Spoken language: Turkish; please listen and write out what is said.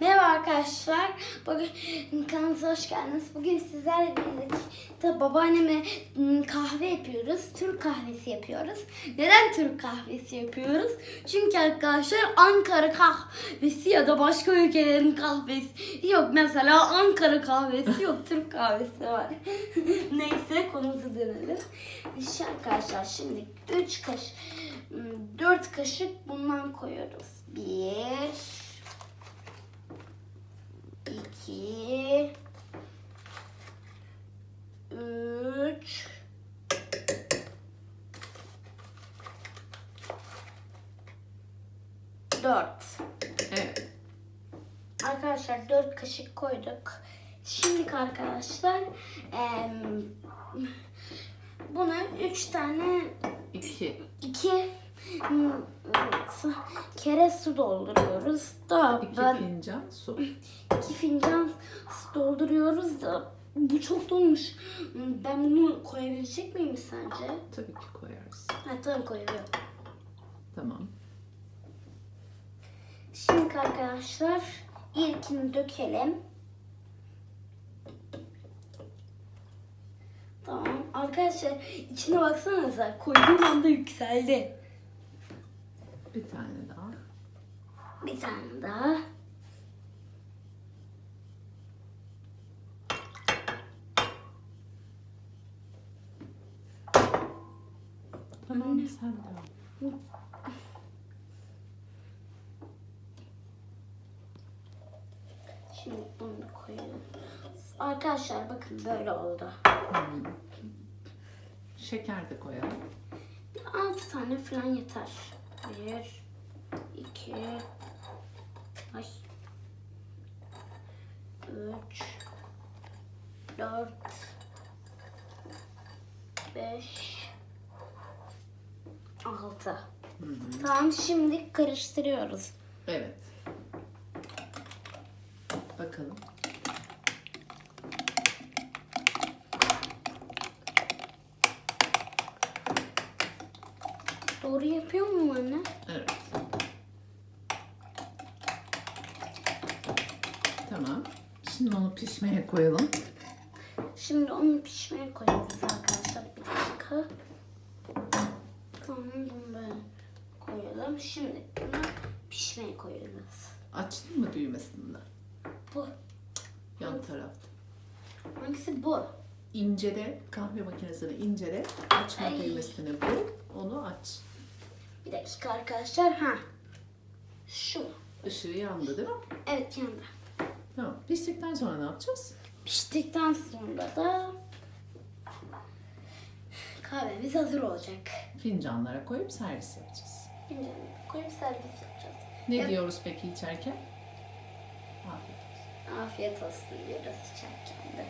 Merhaba arkadaşlar. Bugün kanalımıza hoş geldiniz. Bugün sizlerle birlikte babaanneme ım, kahve yapıyoruz. Türk kahvesi yapıyoruz. Neden Türk kahvesi yapıyoruz? Çünkü arkadaşlar Ankara kahvesi ya da başka ülkelerin kahvesi yok. Mesela Ankara kahvesi yok. Türk kahvesi var. Neyse konumuza dönelim. İşte arkadaşlar şimdi 3 kaşık 4 kaşık bundan koyuyoruz. 1 2 3 4 Evet. Arkadaşlar 4 kaşık koyduk. Şimdi arkadaşlar em, buna 3 tane İki. 2 kere su dolduruyoruz. Da İki ben fincan su. iki fincan su dolduruyoruz da bu çok dolmuş. Ben bunu koyabilecek miyim sence? Tabii ki koyarız. Ha tamam koyuyorum. Tamam. Şimdi arkadaşlar ilkini dökelim. Tamam. Arkadaşlar içine baksanıza koyduğum anda yükseldi. Bir tane daha. Bir tane daha. Tamam sen devam. Şimdi bunu da koyalım. Arkadaşlar bakın böyle oldu. Hmm. Şeker de koyalım. 6 tane falan yeter. 1 2 Ay 3 4 5 6 Tamam şimdi karıştırıyoruz. Evet. Bakalım. Doğru yapıyor mu anne? Evet. Tamam. Şimdi onu pişmeye koyalım. Şimdi onu pişmeye koyuyoruz arkadaşlar. Bir dakika. Tamam bunu böyle koyalım. Şimdi bunu pişmeye koyuyoruz. Açtın mı düğmesini? Bu. Yan tarafta. Hangisi bu? İncele, kahve makinesini incele. Açma Ay. düğmesini bul. Onu aç. Bir dakika arkadaşlar. Ha. Şu. Işığı yandı değil mi? Evet yandı. Tamam. Piştikten sonra ne yapacağız? Piştikten sonra da kahvemiz hazır olacak. Fincanlara koyup servis yapacağız. Fincanı koyup servis yapacağız. Ne Yap. diyoruz peki içerken? Afiyet olsun. Afiyet olsun diyoruz içerken de.